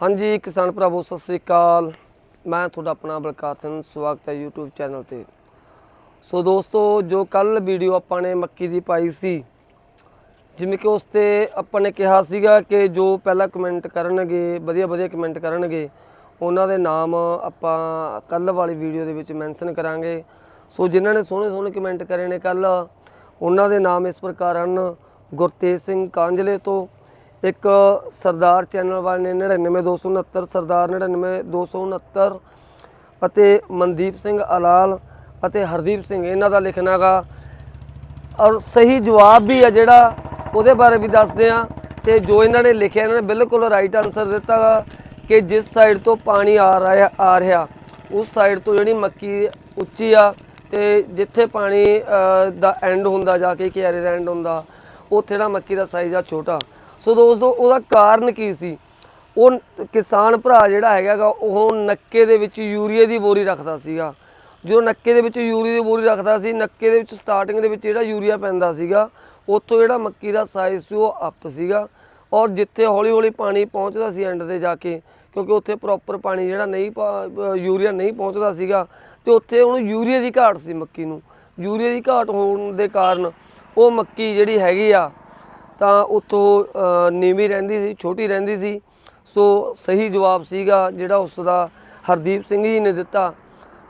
ਹਾਂਜੀ, ਕਿਸਾਨ ਭਰਾਵੋ, ਸਤਿ ਸ੍ਰੀ ਅਕਾਲ। ਮੈਂ ਤੁਹਾਡਾ ਆਪਣਾ ਬਲਕਾਰ ਸਿੰਘ, ਸਵਾਗਤ ਹੈ YouTube ਚੈਨਲ ਤੇ। ਸੋ ਦੋਸਤੋ, ਜੋ ਕੱਲ ਵੀਡੀਓ ਆਪਾਂ ਨੇ ਮੱਕੀ ਦੀ ਪਾਈ ਸੀ, ਜਿਵੇਂ ਕਿ ਉਸ ਤੇ ਆਪਾਂ ਨੇ ਕਿਹਾ ਸੀਗਾ ਕਿ ਜੋ ਪਹਿਲਾਂ ਕਮੈਂਟ ਕਰਨਗੇ ਵਧੀਆ ਵਧੀਆ ਕਮੈਂਟ ਕਰਨਗੇ, ਉਹਨਾਂ ਦੇ ਨਾਮ ਆਪਾਂ ਕੱਲ ਵਾਲੀ ਵੀਡੀਓ ਦੇ ਵਿੱਚ ਮੈਂਸ਼ਨ ਕਰਾਂਗੇ। ਸੋ ਜਿਨ੍ਹਾਂ ਨੇ ਸੋਹਣੇ ਸੋਹਣੇ ਕਮੈਂਟ ਕਰੇ ਨੇ ਕੱਲ, ਉਹਨਾਂ ਦੇ ਨਾਮ ਇਸ ਪ੍ਰਕਾਰ ਹਨ, ਗੁਰਤੇਜ ਸਿੰਘ ਕਾਂਜਲੇ ਤੋਂ ਇੱਕ ਸਰਦਾਰ ਚੈਨਲ ਵਾਲੇ ਨੇ 99269 ਸਰਦਾਰ 99269 ਅਤੇ ਮਨਦੀਪ ਸਿੰਘ ਅਲਾਲ ਅਤੇ ਹਰਦੀਪ ਸਿੰਘ, ਇਹਨਾਂ ਦਾ ਲਿਖਣਾਗਾ ਔਰ ਸਹੀ ਜਵਾਬ ਵੀ ਆ ਜਿਹੜਾ, ਉਹਦੇ ਬਾਰੇ ਵੀ ਦੱਸਦੇ ਆ ਤੇ ਜੋ ਇਹਨਾਂ ਨੇ ਲਿਖਿਆ, ਇਹਨਾਂ ਨੇ ਬਿਲਕੁਲ ਰਾਈਟ ਆਨਸਰ ਦਿੱਤਾ ਗਾ ਕਿ ਜਿਸ ਸਾਈਡ ਤੋਂ ਪਾਣੀ ਆ ਰਿਹਾ ਆ ਰਿਹਾ, ਉਸ ਸਾਈਡ ਤੋਂ ਜਿਹੜੀ ਮੱਕੀ ਉੱਚੀ ਆ ਤੇ ਜਿੱਥੇ ਪਾਣੀ ਦਾ ਐਂਡ ਹੁੰਦਾ ਜਾ ਕੇ ਕਿਆਰੇ ਦਾ ਐਂਡ ਹੁੰਦਾ, ਉੱਥੇ ਜਿਹੜਾ ਮੱਕੀ ਦਾ ਸਾਈਜ਼ ਆ ਛੋਟਾ। ਸੋ ਦੋਸਤੋ, ਉਹਦਾ ਕਾਰਨ ਕੀ ਸੀ? ਉਹ ਕਿਸਾਨ ਭਰਾ ਜਿਹੜਾ ਹੈਗਾ ਉਹ ਨੱਕੇ ਦੇ ਵਿੱਚ ਯੂਰੀਏ ਦੀ ਬੋਰੀ ਰੱਖਦਾ ਸੀਗਾ। ਜਦੋਂ ਨੱਕੇ ਦੇ ਵਿੱਚ ਯੂਰੀਏ ਦੀ ਬੋਰੀ ਰੱਖਦਾ ਸੀ, ਨੱਕੇ ਦੇ ਵਿੱਚ ਸਟਾਰਟਿੰਗ ਦੇ ਵਿੱਚ ਜਿਹੜਾ ਯੂਰੀਆ ਪੈਂਦਾ ਸੀਗਾ, ਉੱਥੋਂ ਜਿਹੜਾ ਮੱਕੀ ਦਾ ਸਾਈਜ਼ ਸੀ, ਉਹ ਅਪ ਸੀਗਾ। ਔਰ ਜਿੱਥੇ ਹੌਲੀ ਹੌਲੀ ਪਾਣੀ ਪਹੁੰਚਦਾ ਸੀ ਐਂਡ ਤੇ ਜਾ ਕੇ, ਕਿਉਂਕਿ ਉੱਥੇ ਪ੍ਰੋਪਰ ਪਾਣੀ ਜਿਹੜਾ ਨਹੀਂ ਪਾ- ਯੂਰੀਆ ਨਹੀਂ ਪਹੁੰਚਦਾ ਸੀਗਾ, ਤੇ ਉੱਥੇ ਉਹਨੂੰ ਯੂਰੀਆ ਦੀ ਘਾਟ ਸੀ ਮੱਕੀ ਨੂੰ। ਯੂਰੀਆ ਦੀ ਘਾਟ ਹੋਣ ਦੇ ਕਾਰਨ ਉਹ ਮੱਕੀ ਜਿਹੜੀ ਹੈਗੀ ਆ ਤਾਂ ਉੱਥੋਂ ਨੀਵੀਂ ਰਹਿੰਦੀ ਸੀ, ਛੋਟੀ ਰਹਿੰਦੀ ਸੀ। ਸੋ ਸਹੀ ਜਵਾਬ ਸੀਗਾ ਜਿਹੜਾ ਉਸ ਦਾ, ਹਰਦੀਪ ਸਿੰਘ ਜੀ ਨੇ ਦਿੱਤਾ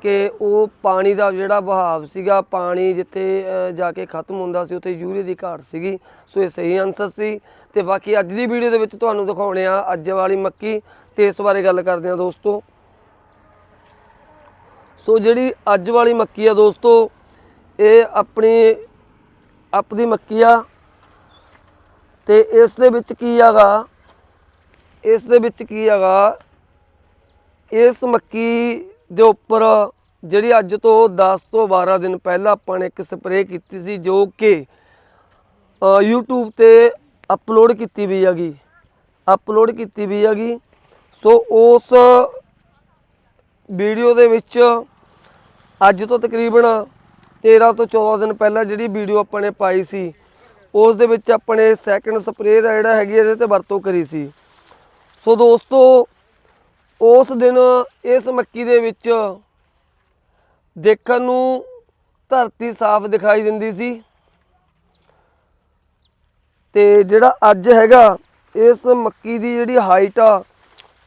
ਕਿ ਉਹ ਪਾਣੀ ਦਾ ਜਿਹੜਾ ਵਹਾਵ ਸੀਗਾ, ਪਾਣੀ ਜਿੱਥੇ ਜਾ ਕੇ ਖਤਮ ਹੁੰਦਾ ਸੀ, ਉੱਥੇ ਯੂਰੀਆ ਦੀ ਘਾਟ ਸੀਗੀ। ਸੋ ਇਹ ਸਹੀ ਆਨਸਰ ਸੀ। ਤੇ ਬਾਕੀ ਅੱਜ ਦੀ ਵੀਡੀਓ ਦੇ ਵਿੱਚ ਤੁਹਾਨੂੰ ਦਿਖਾਉਣੇ ਆ ਅੱਜ ਵਾਲੀ ਮੱਕੀ ਤੇ ਇਸ ਬਾਰੇ ਗੱਲ ਕਰਦੇ ਆ ਦੋਸਤੋ। ਸੋ ਜਿਹੜੀ ਅੱਜ ਵਾਲੀ ਮੱਕੀ ਆ ਦੋਸਤੋ, ਇਹ ਆਪਣੀ ਆਪਦੀ ਮੱਕੀ ਆ। ਤੇ ਇਸ ਦੇ ਵਿੱਚ ਕੀ ਹੈਗਾ? ਇਸ ਦੇ ਵਿੱਚ ਕੀ ਹੈਗਾ? ਇਸ ਮੱਕੀ ਦੇ ਉੱਪਰ ਜਿਹੜੀ ਅੱਜ ਤੋਂ 10 ਤੋਂ 12 ਦਿਨ ਪਹਿਲਾਂ ਆਪਾਂ ਨੇ ਇੱਕ ਸਪਰੇਅ ਕੀਤੀ ਸੀ ਜੋ ਕਿ ਅ, YouTube ਤੇ ਅਪਲੋਡ ਕੀਤੀ ਵੀ ਹੈਗੀ। ਅਪਲੋਡ ਕੀਤੀ ਵੀ ਹੈਗੀ। ਸੋ ਉਸ ਵੀਡੀਓ ਦੇ ਵਿੱਚ ਅੱਜ ਤੋਂ ਤਕਰੀਬਨ 13 ਤੋਂ 14 ਦਿਨ ਪਹਿਲਾਂ ਜਿਹੜੀ ਵੀਡੀਓ ਆਪਾਂ ਨੇ ਪਾਈ ਸੀ ਉਸ ਦੇ ਵਿੱਚ ਆਪਣੇ ਸੈਕੰਡ ਸਪਰੇਅ ਦਾ ਜਿਹੜਾ ਹੈਗੀ ਇਹਦੇ ਤੇ ਵਰਤੋਂ ਕਰੀ ਸੀ। ਸੋ ਦੋਸਤੋ, ਉਸ ਦਿਨ ਇਸ ਮੱਕੀ ਦੇ ਵਿੱਚ ਦੇਖਣ ਨੂੰ ਧਰਤੀ ਸਾਫ਼ ਦਿਖਾਈ ਦਿੰਦੀ ਸੀ। ਤੇ ਜਿਹੜਾ ਅੱਜ ਹੈਗਾ, ਇਸ ਮੱਕੀ ਦੀ ਜਿਹੜੀ ਹਾਈਟ ਆ,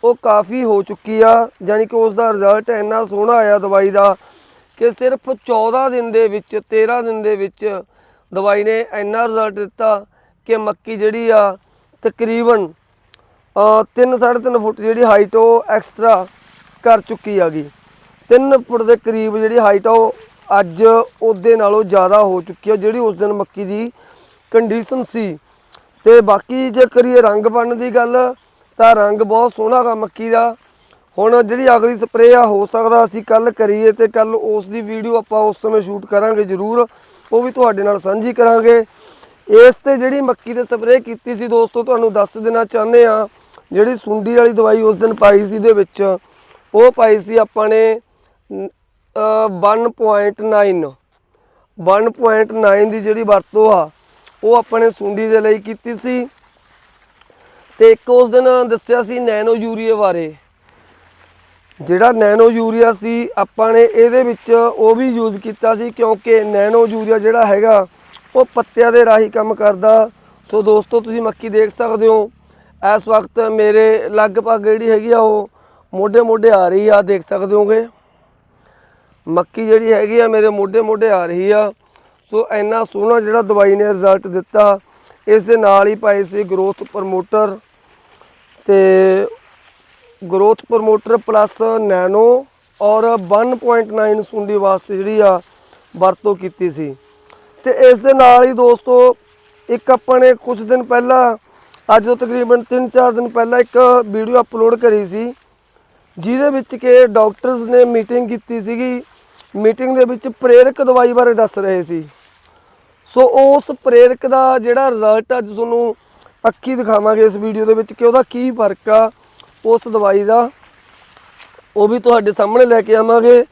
ਉਹ ਕਾਫੀ ਹੋ ਚੁੱਕੀ ਆ। ਯਾਨੀ ਕਿ ਉਸ ਦਾ ਰਿਜ਼ਲਟ ਇੰਨਾ ਸੋਹਣਾ ਆਇਆ ਦਵਾਈ ਦਾ ਕਿ ਸਿਰਫ 14 ਦਿਨ ਦੇ ਵਿੱਚ 13 ਦਿਨ ਦੇ ਵਿੱਚ ਦਵਾਈ ਨੇ ਇੰਨਾ ਰਿਜ਼ਲਟ ਦਿੱਤਾ ਕਿ ਮੱਕੀ ਜਿਹੜੀ ਆ ਤਕਰੀਬਨ 3 3.5 ਫੁੱਟ ਜਿਹੜੀ ਹਾਈਟ ਉਹ ਐਕਸਟਰਾ ਕਰ ਚੁੱਕੀ ਆ ਗਈ 3 ਫੁੱਟ ਦੇ ਕਰੀਬ ਜਿਹੜੀ ਹਾਈਟ ਆ ਉਹ ਅੱਜ ਉਹਦੇ ਨਾਲੋਂ ਜ਼ਿਆਦਾ ਹੋ ਚੁੱਕੀ ਆ, ਜਿਹੜੀ ਉਸ ਦਿਨ ਮੱਕੀ ਦੀ ਕੰਡੀਸ਼ਨ ਸੀ। ਤੇ ਬਾਕੀ ਜੇ ਕਰੀਏ ਰੰਗ ਬਣਨ ਦੀ ਗੱਲ, ਤਾਂ ਰੰਗ ਬਹੁਤ ਸੋਹਣਾ ਗਾ ਮੱਕੀ ਦਾ। ਹੁਣ ਜਿਹੜੀ ਅਗਲੀ ਸਪਰੇਅ ਆ, ਹੋ ਸਕਦਾ ਅਸੀਂ ਕੱਲ ਕਰੀਏ ਤੇ ਕੱਲ ਉਸ ਦੀ ਵੀਡੀਓ ਆਪਾਂ ਉਸ ਸਮੇਂ ਸ਼ੂਟ ਕਰਾਂਗੇ ਜ਼ਰੂਰ। ਉਹ ਵੀ ਤੁਹਾਡੇ ਨਾਲ ਸਾਂਝੀ ਕਰਾਂਗੇ। ਇਸ ਤੇ ਜਿਹੜੀ ਮੱਕੀ ਤੇ ਸਪਰੇਅ ਕੀਤੀ ਸੀ ਦੋਸਤੋ ਤੁਹਾਨੂੰ ਦੱਸ ਦੇਣਾ ਚਾਹੁੰਦੇ ਆ ਜਿਹੜੀ ਸੁੰਡੀ ਵਾਲੀ ਦਵਾਈ ਉਸ ਦਿਨ ਪਾਈ ਸੀ ਦੇ ਵਿੱਚ ਉਹ ਪਾਈ ਸੀ ਆਪਾਂ ਨੇ ਨ- ਅ, 1.9 1.9 ਦੀ ਜਿਹੜੀ ਵਰਤੋਂ ਆ ਉਹ ਆਪਾਂ ਨੇ ਸੁੰਡੀ ਦੇ ਲਈ ਕੀਤੀ ਸੀ। ਤੇ ਇੱਕ ਉਸ ਦਿਨ ਦੱਸਿਆ ਸੀ ਨੈਨੋ ਯੂਰੀਏ ਬਾਰੇ। ਜਿਹੜਾ ਨੈਨੋ ਯੂਰੀਆ ਸੀ, ਆਪਾਂ ਨੇ ਇਹਦੇ ਵਿੱਚ ਉਹ ਵੀ ਯੂਜ਼ ਕੀਤਾ ਸੀ ਕਿਉਂਕਿ ਨੈਨੋ ਯੂਰੀਆ ਜਿਹੜਾ ਹੈਗਾ, ਉਹ ਪੱਤਿਆਂ ਦੇ ਰਾਹੀਂ ਕੰਮ ਕਰਦਾ। ਸੋ ਦੋਸਤੋ, ਤੁਸੀਂ ਮੱਕੀ ਦੇਖ ਸਕਦੇ ਹੋ। ਇਸ ਵਕਤ ਮੇਰੇ ਲਗਭਗ ਜਿਹੜੀ ਹੈਗੀ ਆ, ਉਹ ਮੋਢੇ ਮੋਢੇ ਆ ਰਹੀ ਆ, ਦੇਖ ਸਕਦੇ ਹੋਗੇ। ਮੱਕੀ ਜਿਹੜੀ ਹੈਗੀ ਆ, ਮੇਰੇ ਮੋਢੇ ਮੋਢੇ ਆ ਰਹੀ ਆ। ਸੋ ਇੰਨਾ ਸੋਹਣਾ ਜਿਹੜਾ ਦਵਾਈ ਨੇ ਰਿਜ਼ਲਟ ਦਿੱਤਾ। ਇਸ ਦੇ ਨਾਲ ਹੀ ਪਾਏ ਸੀ ਗਰੋਥ ਪ੍ਰਮੋਟਰ ਤੇ ਗਰੋਥ ਪ੍ਰਮੋਟਰ ਪਲੱਸ ਨੈਨੋ ਔਰ 1.9 ਸੁੰਡੀ ਵਾਸਤੇ ਜਿਹੜੀ ਆ ਵਰਤੋਂ ਕੀਤੀ ਸੀ। ਤੇ ਇਸ ਦੇ ਨਾਲ ਹੀ ਦੋਸਤੋ, ਇੱਕ ਆਪਾਂ ਨੇ ਕੁਝ ਦਿਨ ਪਹਿਲਾਂ, ਅੱਜ ਤੋਂ ਤਕਰੀਬਨ 3-4 ਦਿਨ ਪਹਿਲਾਂ ਇੱਕ ਵੀਡੀਓ ਅਪਲੋਡ ਕਰੀ ਸੀ, ਜਿਹਦੇ ਵਿੱਚ ਕਿ ਡਾਕਟਰਸ ਨੇ ਮੀਟਿੰਗ ਕੀਤੀ ਸੀਗੀ। ਮੀਟਿੰਗ ਦੇ ਵਿੱਚ ਪ੍ਰੇਰਕ ਦਵਾਈ ਬਾਰੇ ਦੱਸ ਰਹੇ ਸੀ। ਸੋ ਉਸ ਪ੍ਰੇਰਕ ਦਾ ਜਿਹੜਾ ਰਿਜ਼ਲਟ ਅੱਜ ਤੁਹਾਨੂੰ ਅੱਖੀ ਦਿਖਾਵਾਂਗੇ ਇਸ ਵੀਡੀਓ ਦੇ ਵਿੱਚ ਕਿ ਉਹਦਾ ਕੀ ਫ਼ਰਕ ਆ। ਉਸ ਦਵਾਈ ਦਾ, ਉਹ ਵੀ ਤੁਹਾਡੇ ਸਾਹਮਣੇ ਲੈ ਕੇ ਆਵਾਂਗੇ।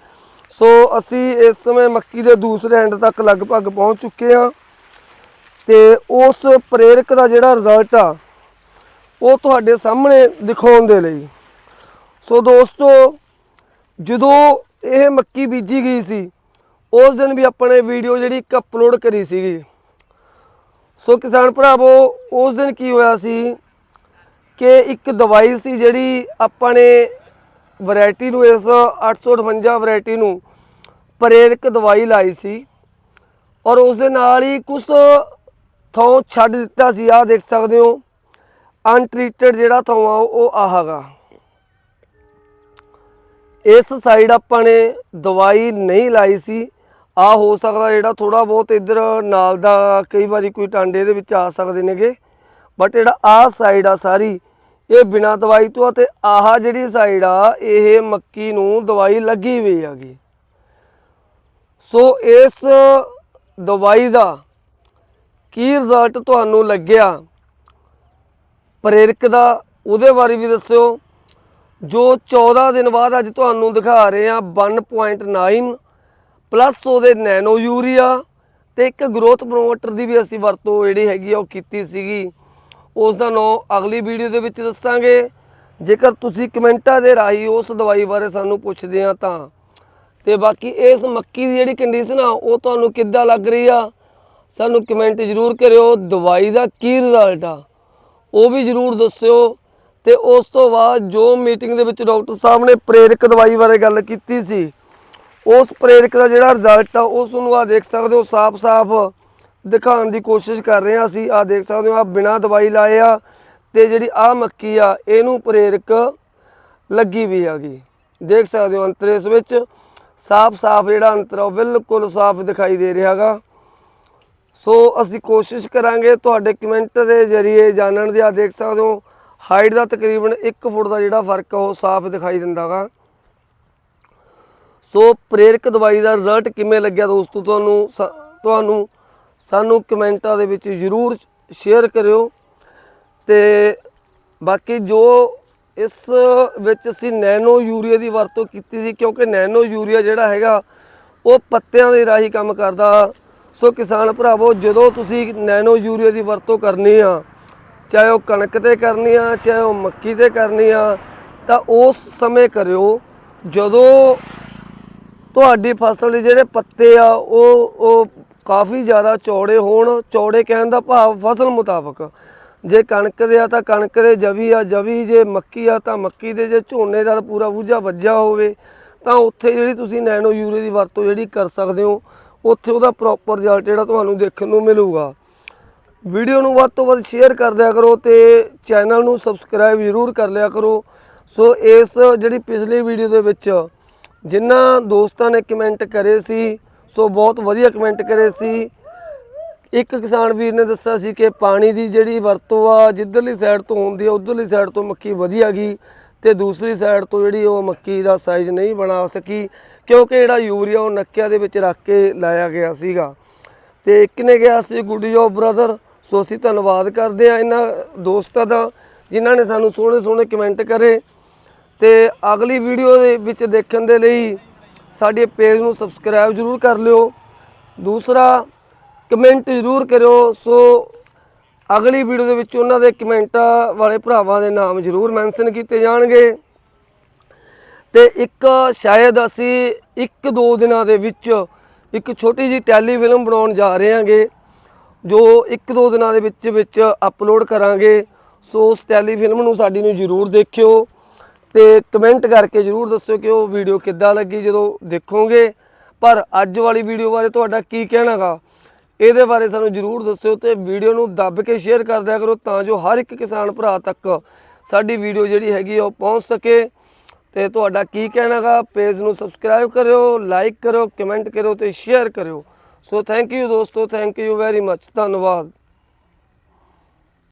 ਸੋ ਅਸੀਂ ਇਸ ਸਮੇਂ ਮੱਕੀ ਦੇ ਦੂਸਰੇ ਐਂਡ ਤੱਕ ਲਗਭਗ ਪਹੁੰਚ ਚੁੱਕੇ ਹਾਂ। ਤੇ ਉਸ ਪ੍ਰੇਰਕ ਦਾ ਜਿਹੜਾ ਰਿਜ਼ਲਟ ਆ, ਉਹ ਤੁਹਾਡੇ ਸਾਹਮਣੇ ਦਿਖਾਉਣ ਦੇ ਲਈ। ਸੋ ਦੋਸਤੋ, ਜਦੋਂ ਇਹ ਮੱਕੀ ਬੀਜੀ ਗਈ ਸੀ, ਉਸ ਦਿਨ ਵੀ ਆਪਣੇ ਵੀਡੀਓ ਜਿਹੜੀ ਇੱਕ ਅਪਲੋਡ ਕਰੀ ਸੀਗੀ। ਸੋ ਕਿਸਾਨ ਭਰਾਵੋ, ਉਸ ਦਿਨ ਕੀ ਹੋਇਆ ਸੀ? ਕਿ ਇੱਕ ਦਵਾਈ ਸੀ ਜਿਹੜੀ ਆਪਾਂ ਨੇ ਵੈਰਾਈਟੀ ਨੂੰ ਇਸ 858 ਵੈਰਾਈਟੀ ਨੂੰ ਪ੍ਰੇਰਕ ਦਵਾਈ ਲਾਈ ਸੀ ਔਰ ਉਸ ਦੇ ਨਾਲ ਹੀ ਕੁਝ ਥਾਂ ਛੱਡ ਦਿੱਤਾ ਸੀ। ਆਹ ਦੇਖ ਸਕਦੇ ਹੋ ਅਨਟ੍ਰੀਟਡ ਜਿਹੜਾ ਥਾਂ ਆ ਉਹ ਆਹਾਗਾ ਇਸ ਸਾਈਡ ਆਪਾਂ ਨੇ ਦਵਾਈ ਨਹੀਂ ਲਾਈ ਸੀ। ਆ ਹੋ ਸਕਦਾ ਜਿਹੜਾ ਥੋੜਾ ਬਹੁਤ ਇੱਧਰ ਨਾਲ ਦਾ ਕਈ ਵਾਰੀ ਕੋਈ ਟਾਂਡੇ ਦੇ ਵਿੱਚ ਆ ਸਕਦੇ ਨੇਗੇ ਬਟ ਜਿਹੜਾ ਆ ਸਾਈਡ ਆ ਸਾਰੀ ਇਹ ਬਿਨਾ ਦਵਾਈ ਤੋਂ ਆ ਤੇ ਆਹ ਜਿਹੜੀ ਸਾਈਡ ਆ, ਇਹ ਮੱਕੀ ਨੂੰ ਦਵਾਈ ਲੱਗੀ ਹੋਈ ਹੈਗੀ। ਸੋ ਇਸ ਦਵਾਈ ਦਾ ਕੀ ਰਿਜ਼ਲਟ ਤੁਹਾਨੂੰ ਲੱਗਿਆ? ਪ੍ਰੇਰਕ ਦਾ, ਉਹਦੇ ਬਾਰੇ ਵੀ ਦੱਸਿਓ। ਜੋ 14 ਦਿਨ ਬਾਅਦ ਅੱਜ ਤੁਹਾਨੂੰ ਦਿਖਾ ਰਹੇ ਆ 1.9 ਪਲੱਸ ਉਹਦੇ ਨੈਨੋ ਯੂਰੀਆ ਤੇ ਇੱਕ ਗਰੋਥ ਪ੍ਰੋਮੋਟਰ ਦੀ ਵੀ ਅਸੀਂ ਵਰਤੋਂ ਜਿਹੜੀ ਹੈਗੀ ਆ, ਉਹ ਕੀਤੀ ਸੀਗੀ। ਉਸ ਦਾ ਨਾਮ ਅਗਲੀ ਵੀਡੀਓ ਦੇ ਵਿੱਚ ਦੱਸਾਂਗੇ। ਜੇਕਰ ਤੁਸੀਂ ਕਮੈਂਟਾਂ ਦੇ ਰਾਹੀਂ ਉਸ ਦਵਾਈ ਬਾਰੇ ਸਾਨੂੰ ਪੁੱਛਦੇ ਆ ਤਾਂ। ਤੇ ਬਾਕੀ ਇਸ ਮੱਕੀ ਦੀ ਜਿਹੜੀ ਕੰਡੀਸ਼ਨ ਆ ਉਹ ਤੁਹਾਨੂੰ ਕਿੱਦਾਂ ਲੱਗ ਰਹੀ ਆ, ਸਾਨੂੰ ਕਮੈਂਟ ਜ਼ਰੂਰ ਕਰਿਓ। ਦਵਾਈ ਦਾ ਕੀ ਰਿਜ਼ਲਟ ਆ, ਉਹ ਵੀ ਜ਼ਰੂਰ ਦੱਸਿਓ। ਤੇ ਉਸ ਤੋਂ ਬਾਅਦ ਜੋ ਮੀਟਿੰਗ ਦੇ ਵਿੱਚ ਡਾਕਟਰ ਸਾਹਿਬ ਨੇ ਪ੍ਰੇਰਕ ਦਵਾਈ ਬਾਰੇ ਗੱਲ ਕੀਤੀ ਸੀ, ਉਸ ਪ੍ਰੇਰਕ ਦਾ ਜਿਹੜਾ ਰਿਜ਼ਲਟ ਆ, ਉਸ ਨੂੰ ਆ ਦੇਖ ਸਕਦੇ ਹੋ, ਸਾਫ਼-ਸਾਫ਼। ਦਿਖਾਉਣ ਦੀ ਕੋਸ਼ਿਸ਼ ਕਰ ਰਹੇ ਹਾਂ। ਅਸੀਂ ਆ ਦੇਖ ਸਕਦੇ ਹੋ ਆ ਬਿਨਾ ਦਵਾਈ ਲਾਏ ਆ ਤੇ ਜਿਹੜੀ ਆ ਮੱਕੀ ਆ, ਇਹਨੂੰ ਪ੍ਰੇਰਕ ਲੱਗੀ ਵੀ ਹੈਗੀ। ਦੇਖ ਸਕਦੇ ਹੋ ਅੰਤਰ ਇਸ ਵਿੱਚ ਸਾਫ਼-ਸਾਫ਼ ਜਿਹੜਾ ਅੰਤਰ ਆ, ਉਹ ਬਿਲਕੁਲ ਸਾਫ਼ ਦਿਖਾਈ ਦੇ ਰਿਹਾਗਾ ਸੋ ਅਸੀਂ ਕੋਸ਼ਿਸ਼ ਕਰਾਂਗੇ ਤੁਹਾਡੇ ਕਮੈਂਟ ਦੇ ਜ਼ਰੀਏ ਜਾਣਨ ਦੀ। ਆ ਦੇਖ ਸਕਦੇ ਹੋ, ਹਾਈਟ ਦਾ ਤਕਰੀਬਨ 1 ਫੁੱਟ ਦਾ ਜਿਹੜਾ ਫ਼ਰਕ ਆ, ਉਹ ਸਾਫ਼ ਦਿਖਾਈ ਦਿੰਦਾਗਾ ਸੋ ਪ੍ਰੇਰਕ ਦਵਾਈ ਦਾ ਰਿਜ਼ਲਟ ਕਿਵੇਂ ਲੱਗਿਆ ਦੋਸਤੋ, ਤੁਹਾਨੂੰ ਸ- ਤੁਹਾਨੂੰ ਸਾਨੂੰ ਕਮੈਂਟਾਂ ਦੇ ਵਿੱਚ ਜ਼ਰੂਰ ਸ਼ੇਅਰ ਕਰਿਓ। ਤੇ ਬਾਕੀ ਜੋ ਇਸ ਵਿੱਚ ਅਸੀਂ ਨੈਨੋ ਯੂਰੀਆ ਦੀ ਵਰਤੋਂ ਕੀਤੀ ਸੀ, ਕਿਉਂਕਿ ਨੈਨੋ ਯੂਰੀਆ ਜਿਹੜਾ ਹੈਗਾ, ਉਹ ਪੱਤਿਆਂ ਦੇ ਰਾਹੀਂ ਕੰਮ ਕਰਦਾ। ਸੋ ਕਿਸਾਨ ਭਰਾਵੋ, ਜਦੋਂ ਤੁਸੀਂ ਨੈਨੋ ਯੂਰੀਆ ਦੀ ਵਰਤੋਂ ਕਰਨੀ ਆ, ਚਾਹੇ ਉਹ ਕਣਕ ਤੇ ਕਰਨੀ ਆ, ਚਾਹੇ ਉਹ ਮੱਕੀ ਤੇ ਕਰਨੀ ਆ, ਤਾਂ ਉਸ ਸਮੇਂ ਕਰਿਓ, ਜਦੋਂ ਤੁਹਾਡੀ ਫਸਲ ਦੇ ਜਿਹੜੇ ਪੱਤੇ ਆ, ਉਹ ਉਹ ਕਾਫੀ ਜ਼ਿਆਦਾ ਚੌੜੇ ਹੋਣ, ਚੌੜੇ ਕਹਿਣ ਦਾ ਭਾਵ ਫਸਲ ਮੁਤਾਬਕ। ਜੇ ਕਣਕ ਦੇ ਆ ਤਾਂ ਕਣਕ ਦੇ ਜਵੀ ਆ, ਜਵੀ ਜੇ ਮੱਕੀ ਆ ਤਾਂ ਮੱਕੀ ਦੇ, ਜੇ ਝੋਨੇ ਦਾ ਪੂਰਾ ਬੂਝਾ ਵੱਜਾ ਹੋਵੇ, ਤਾਂ ਉੱਥੇ ਜਿਹੜੀ ਤੁਸੀਂ ਨੈਨੋ ਯੂਰੀਆ ਦੀ ਵਰਤੋਂ ਜਿਹੜੀ ਕਰ ਸਕਦੇ ਹੋ, ਉੱਥੇ ਉਹਦਾ ਪ੍ਰੋਪਰ ਰਿਜ਼ਲਟ ਜਿਹੜਾ ਤੁਹਾਨੂੰ ਦੇਖਣ ਨੂੰ ਮਿਲੂਗਾ। ਵੀਡੀਓ ਨੂੰ ਵੱਧ ਤੋਂ ਵੱਧ ਸ਼ੇਅਰ ਕਰ ਦਿਆ ਕਰੋ ਤੇ ਚੈਨਲ ਨੂੰ ਸਬਸਕ੍ਰਾਈਬ ਜ਼ਰੂਰ ਕਰ ਲਿਆ ਕਰੋ। ਸੋ ਇਸ ਜਿਹੜੀ ਪਿਛਲੀ ਵੀਡੀਓ ਦੇ ਵਿੱਚ ਜਿਨ੍ਹਾਂ ਦੋਸਤਾਂ ਨੇ ਕਮੈਂਟ ਕਰੇ ਸੀ ਸੋ ਬਹੁਤ ਵਧੀਆ ਕਮੈਂਟ ਕਰੇ ਸੀ। ਇੱਕ ਕਿਸਾਨ ਵੀਰ ਨੇ ਦੱਸਿਆ ਸੀ ਕਿ ਪਾਣੀ ਦੀ ਜਿਹੜੀ ਵਰਤੋਂ ਆ, ਜਿੱਧਰਲੀ ਸਾਈਡ ਤੋਂ ਹੁੰਦੀ ਆ, ਉਧਰਲੀ ਸਾਈਡ ਤੋਂ ਮੱਕੀ ਵਧੀਆ ਗਈ ਤੇ ਦੂਸਰੀ ਸਾਈਡ ਤੋਂ ਜਿਹੜੀ ਉਹ ਮੱਕੀ ਦਾ ਸਾਈਜ਼ ਨਹੀਂ ਬਣਾ ਸਕੀ ਕਿਉਂਕਿ ਜਿਹੜਾ ਯੂਰੀਆ ਉਹ ਨੱਕਿਆਂ ਦੇ ਵਿੱਚ ਰੱਖ ਕੇ ਲਾਇਆ ਗਿਆ ਸੀਗਾ। ਤੇ ਇੱਕ ਨੇ ਗਿਆ ਸੀ ਗੁੱਡ ਜੋਬ ਬ੍ਰਦਰ ਸੋ ਅਸੀਂ ਧੰਨਵਾਦ ਕਰਦੇ ਆ ਇਹਨਾਂ ਦੋਸਤਾਂ ਦਾ ਜਿਨ੍ਹਾਂ ਨੇ ਸਾਨੂੰ ਸੋਹਣੇ ਸੋਹਣੇ ਕਮੈਂਟ ਕਰੇ। ਤੇ ਅਗਲੀ ਵੀਡੀਓ ਦੇ ਵਿੱਚ ਦੇਖਣ ਦੇ ਲਈ ਸਾਡੇ ਪੇਜ ਨੂੰ ਸਬਸਕ੍ਰਾਈਬ ਜ਼ਰੂਰ ਕਰ ਲਿਓ। ਦੂਸਰਾ, ਕਮੈਂਟ ਜ਼ਰੂਰ ਕਰਿਓ। ਸੋ, ਅਗਲੀ ਵੀਡੀਓ ਦੇ ਵਿੱਚ ਉਹਨਾਂ ਦੇ ਕਮੈਂਟਾਂ ਵਾਲੇ ਭਰਾਵਾਂ ਦੇ ਨਾਮ ਜ਼ਰੂਰ ਮੈਂਸ਼ਨ ਕੀਤੇ ਜਾਣਗੇ। ਤੇ ਇੱਕ, ਸ਼ਾਇਦ ਅਸੀਂ ਇੱਕ ਦੋ ਦਿਨਾਂ ਦੇ ਵਿੱਚ ਇੱਕ ਛੋਟੀ ਜੀ ਟੈਲੀਫਿਲਮ ਬਣਾਉਣ ਜਾ ਰਹੇ ਹਾਂਗੇ, ਜੋ ਇੱਕ ਦੋ ਦਿਨਾਂ ਦੇ ਵਿੱਚ ਵਿੱਚ ਅਪਲੋਡ ਕਰਾਂਗੇ। ਸੋ, ਉਸ ਟੈਲੀਫਿਲਮ ਨੂੰ ਸਾਡੀ ਨੂੰ ਜ਼ਰੂਰ ਦੇਖਿਓ। ਤੇ ਕਮੈਂਟ ਕਰਕੇ ਜ਼ਰੂਰ ਦੱਸਿਓ ਕਿ ਉਹ ਵੀਡੀਓ ਕਿੱਦਾਂ ਲੱਗੀ, ਜਦੋਂ ਦੇਖੋਗੇ। ਪਰ ਅੱਜ ਵਾਲੀ ਵੀਡੀਓ ਬਾਰੇ ਤੁਹਾਡਾ ਕੀ ਕਹਿਣਾਗਾ ਇਹਦੇ ਬਾਰੇ ਸਾਨੂੰ ਜਰੂਰ ਦੱਸਿਓ ਤੇ ਵੀਡੀਓ ਨੂੰ ਦੱਬ ਕੇ ਸ਼ੇਅਰ ਕਰ ਦਿਆ ਕਰੋ ਤਾਂ ਜੋ ਹਰ ਇੱਕ ਕਿਸਾਨ ਭਰਾ ਤੱਕ ਸਾਡੀ ਵੀਡੀਓ ਜਿਹੜੀ ਹੈਗੀ ਆ ਉਹ ਪਹੁੰਚ ਸਕੇ। ਤੇ ਤੁਹਾਡਾ ਕੀ ਕਹਿਣਾਗਾ ਪੇਜ ਨੂੰ ਸਬਸਕ੍ਰਾਈਬ ਕਰਿਓ, ਲਾਈਕ ਕਰਿਓ, ਕਮੈਂਟ ਕਰਿਓ ਤੇ ਸ਼ੇਅਰ ਕਰਿਓ। ਸੋ ਥੈਂਕ ਯੂ ਦੋਸਤੋ, ਥੈਂਕ ਯੂ ਵੈਰੀ ਮੱਚ, ਧੰਨਵਾਦ।